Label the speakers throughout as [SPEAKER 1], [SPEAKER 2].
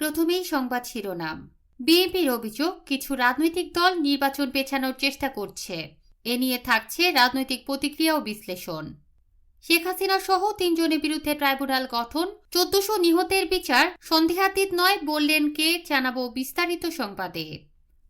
[SPEAKER 1] প্রথমেই সংবাদ শিরোনাম। বিএনপির অভিযোগ, কিছু রাজনৈতিক দল নির্বাচন পেছানোর চেষ্টা করছে। এ নিয়ে থাকছে রাজনৈতিক প্রতিক্রিয়া ও বিশ্লেষণ। শেখ হাসিনা সহ তিনজনের বিরুদ্ধে ট্রাইব্যুনাল গঠন, চোদ্দশো নিহতের বিচার সন্দেহাতীত নয় বললেন কে জানাব বিস্তারিত সংবাদে।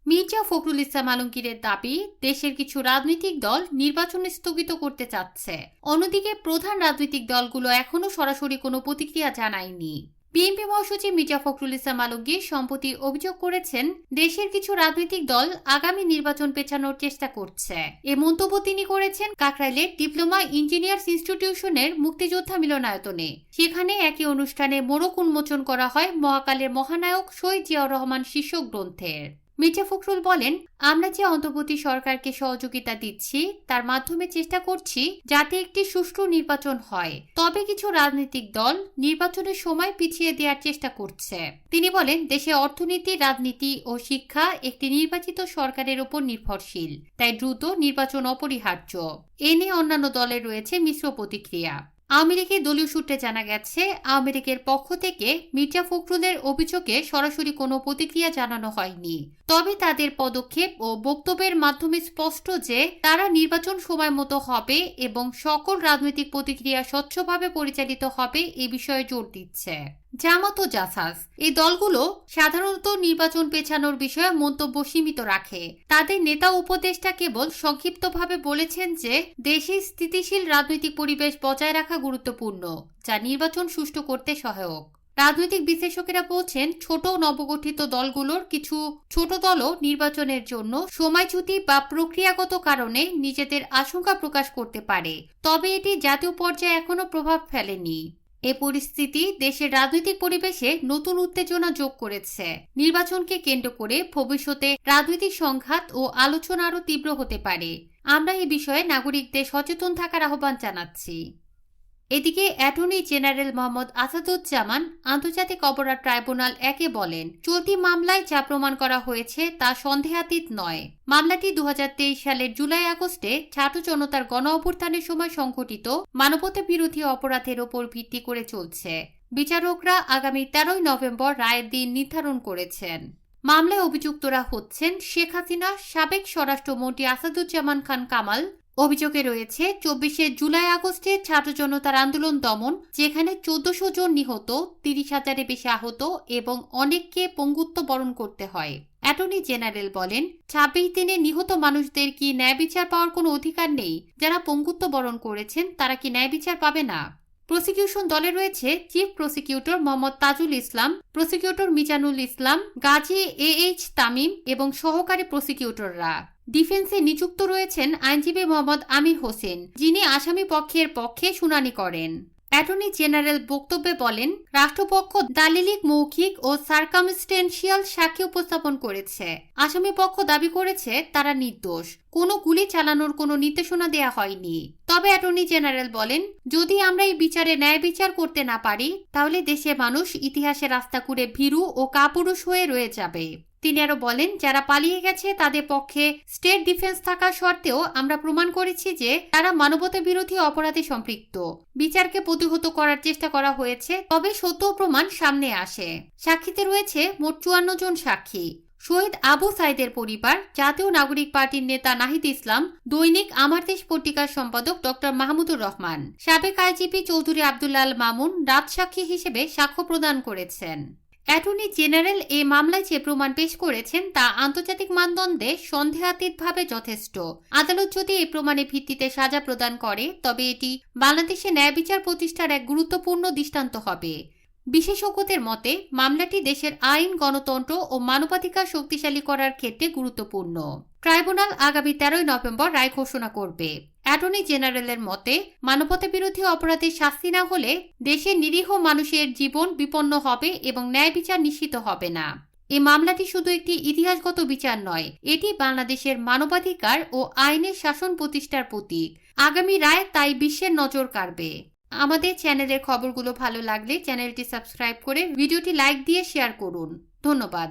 [SPEAKER 1] মির্জা ফখরুল ইসলাম আলমগীরের দাবি, দেশের কিছু রাজনৈতিক দল নির্বাচন স্থগিত করতে চাচ্ছে। অন্যদিকে প্রধান রাজনৈতিক দলগুলো এখনও সরাসরি কোনো প্রতিক্রিয়া জানায়নি। বিএনপি মহাসচিব মির্জা ফখরুল ইসলাম আলমগীর সম্প্রতি অভিযোগ করেছেন, দেশের কিছু রাজনৈতিক দল আগামী নির্বাচন পেছানোর চেষ্টা করছে। এ মন্তব্য তিনি করেছেন কাকরাইলের ডিপ্লোমা ইঞ্জিনিয়ার্স ইনস্টিটিউশনের মুক্তিযোদ্ধা মিলনায়তনে। সেখানে একই অনুষ্ঠানে মোড়ক উন্মোচন করা হয় মহাকালের মহানায়ক শহীদ জিয়াউর রহমান শীর্ষক গ্রন্থের। মির্জা ফখরুল বলেন, আমরা যে অন্তর্বর্তী সরকারকে সহযোগিতা দিচ্ছি, তার মাধ্যমে চেষ্টা করছি যাতে একটি সুষ্ঠু নির্বাচন হয়। তবে কিছু রাজনৈতিক দল নির্বাচনের সময় পিছিয়ে দেওয়ার চেষ্টা করছে। তিনি বলেন, দেশে অর্থনীতি, রাজনীতি ও শিক্ষা একটি নির্বাচিত সরকারের উপর নির্ভরশীল, তাই দ্রুত নির্বাচন অপরিহার্য। এ নিয়ে অন্যান্য দলের রয়েছে মিশ্র প্রতিক্রিয়া। আওয়ামী দলীয় সূত্রে জানা গেছে, আমেরিকার পক্ষ থেকে মির্জা ফখরুলের অভিযোগে সরাসরি কোনো প্রতিক্রিয়া জানানো হয়নি। তবে তাদের পদক্ষেপ ও বক্তব্যের মাধ্যমে স্পষ্ট যে তারা নির্বাচন সময় মতো হবে এবং সকল রাজনৈতিক প্রতিক্রিয়া স্বচ্ছভাবে পরিচালিত হবে এ বিষয়ে জোর দিচ্ছে। জামাত ও জাসাস। এই দলগুলো সাধারণত নির্বাচন পেছানোর বিষয়ে মন্তব্য সীমিত রাখে। তাদের নেতা উপদেষ্টা কেবল সংক্ষিপ্তভাবে বলেছেন যে দেশে স্থিতিশীল রাজনৈতিক পরিবেশ বজায় রাখা গুরুত্বপূর্ণ, যা নির্বাচন সুষ্ঠু করতে সহায়ক। রাজনৈতিক বিশ্লেষকেরা বলছেন, ছোট নবগঠিত দলগুলোর কিছু ছোট দলও নির্বাচনের জন্য সময়চ্যুতি বা প্রক্রিয়াগত কারণে নিজেদের আশঙ্কা প্রকাশ করতে পারে। তবে এটি জাতীয় পর্যায়ে এখনও প্রভাব ফেলেনি। এ পরিস্থিতি দেশের রাজনৈতিক পরিবেশে নতুন উত্তেজনা যোগ করেছে। নির্বাচনকে কেন্দ্র করে ভবিষ্যতে রাজনৈতিক সংঘাত ও আলোচনা আরও তীব্র হতে পারে। আমরা এ বিষয়ে নাগরিকদের সচেতন থাকার আহ্বান জানাচ্ছি। এদিকে অ্যাটর্নি জেনারেল মোহাম্মদ আসাদুজ্জামান আন্তর্জাতিক অপরাধ ট্রাইব্যুনাল একে বলেন, চলতি মামলায় যা প্রমাণ করা হয়েছে তা সন্দেহাতীত নয়। মামলাটি দু হাজার তেইশ সালের জুলাই আগস্টে ছাত্র জনতার গণ অভ্যুত্থানের সময় সংঘটিত মানবতা বিরোধী অপরাধের ওপর ভিত্তি করে চলছে। বিচারকরা আগামী তেরোই নভেম্বর রায়ের দিন নির্ধারণ করেছেন। মামলায় অভিযুক্তরা হচ্ছেন শেখ হাসিনা, সাবেক স্বরাষ্ট্রমন্ত্রী আসাদুজ্জামান খান কামাল অভিযোগে রয়েছে, চব্বিশে জুলাই আগস্টে ছাত্র জনতার আন্দোলন দমন, যেখানে চোদ্দশো জন নিহত, তিরিশ হাজারের বেশি আহত এবং অনেককে পঙ্গুত্ব বরণ করতে হয়। অ্যাটর্নি জেনারেল বলেন, ছাব্বিশ দিনে নিহত মানুষদের কি ন্যায় বিচার পাওয়ার কোনো অধিকার নেই? যারা পঙ্গুত্ব বরণ করেছেন, তারা কি ন্যায় বিচার পাবে না? প্রসিকিউশন দলে রয়েছে chief prosecutor Mohammad Tajul Islam, prosecutor Mizanul Islam, Gazi A H Tamim এবং সহকারী প্রসিকিউটররা। ডিফেন্সে নিযুক্ত রয়েছেন আইনজীবী মোহাম্মদ আমির হোসেন, যিনি আসামি পক্ষের পক্ষে শুনানি করেন। অ্যাটর্নি জেনারেল বক্তব্যে বলেন, রাষ্ট্রপক্ষ দালিলিক মৌখিক ও সার্কামস্টেন্সিয়াল সাক্ষী উপস্থাপন করেছে। আসামি পক্ষ দাবি করেছে, তারা নির্দোষ। কোনো গুলি চালানোর কোনো নির্দেশনা দেয়া হয়নি। তবে অ্যাটর্নি জেনারেল বলেন, যদি আমরা এই বিচারে ন্যায় বিচার করতে না পারি, তাহলে দেশের মানুষ ইতিহাসে রাস্তা করে ভীরু ও কাপুরুষ হয়ে রয়ে যাবে। তিনি আরও বলেন, যারা পালিয়ে গেছে তাদের পক্ষে স্টেট ডিফেন্স থাকা সত্ত্বেও আমরা প্রমাণ করেছি যে তারা মানবতা বিরোধী অপরাধে সম্পৃক্ত। বিচারকে প্রতিহত করার চেষ্টা করা হয়েছে, তবে সত্য প্রমাণ সামনে আসে। সাক্ষীতে রয়েছে মোট চুয়ান্ন জন সাক্ষী। শহীদ আবু সাইদের পরিবার, জাতীয় নাগরিক পার্টির নেতা নাহিদ ইসলাম, দৈনিক আমার দেশ পত্রিকার সম্পাদক ডক্টর মাহমুদুর রহমান। সাবেক আইজিপি চৌধুরী আবদুল্লাল মামুন রাজসাক্ষী হিসেবে সাক্ষ্য প্রদান করেছেন। অ্যাটর্নি জেনারেল এই মামলায় যে প্রমাণ পেশ করেছেন তা আন্তর্জাতিক মানদণ্ডে সন্দেহাতীতভাবে যথেষ্ট। আদালত যদি এই প্রমাণের ভিত্তিতে সাজা প্রদান করে, তবে এটি বাংলাদেশে ন্যায় বিচার প্রতিষ্ঠার এক গুরুত্বপূর্ণ দৃষ্টান্ত হবে। বিশেষজ্ঞদের মতে, মামলাটি দেশের আইন, গণতন্ত্র ও মানবাধিকার শক্তিশালী করার ক্ষেত্রে গুরুত্বপূর্ণ। ট্রাইব্যুনাল আগামী তেরোই নভেম্বর রায় ঘোষণা করবে। অ্যাটর্নি জেনারেলের মতে, মানবতা বিরোধী অপরাধের শাস্তি না হলে দেশের নিরীহ মানুষের জীবন বিপন্ন হবে এবং ন্যায় বিচার নিশ্চিত হবে না। এ মামলাটি শুধু একটি ইতিহাসগত বিচার নয়, এটি বাংলাদেশের মানবাধিকার ও আইনের শাসন প্রতিষ্ঠার প্রতীক। আগামী রায় তাই বিশ্বের নজর কাড়বে। আমাদের চ্যানেলের খবরগুলো ভালো লাগলে চ্যানেলটি সাবস্ক্রাইব করে ভিডিওটি লাইক দিয়ে শেয়ার করুন। ধন্যবাদ।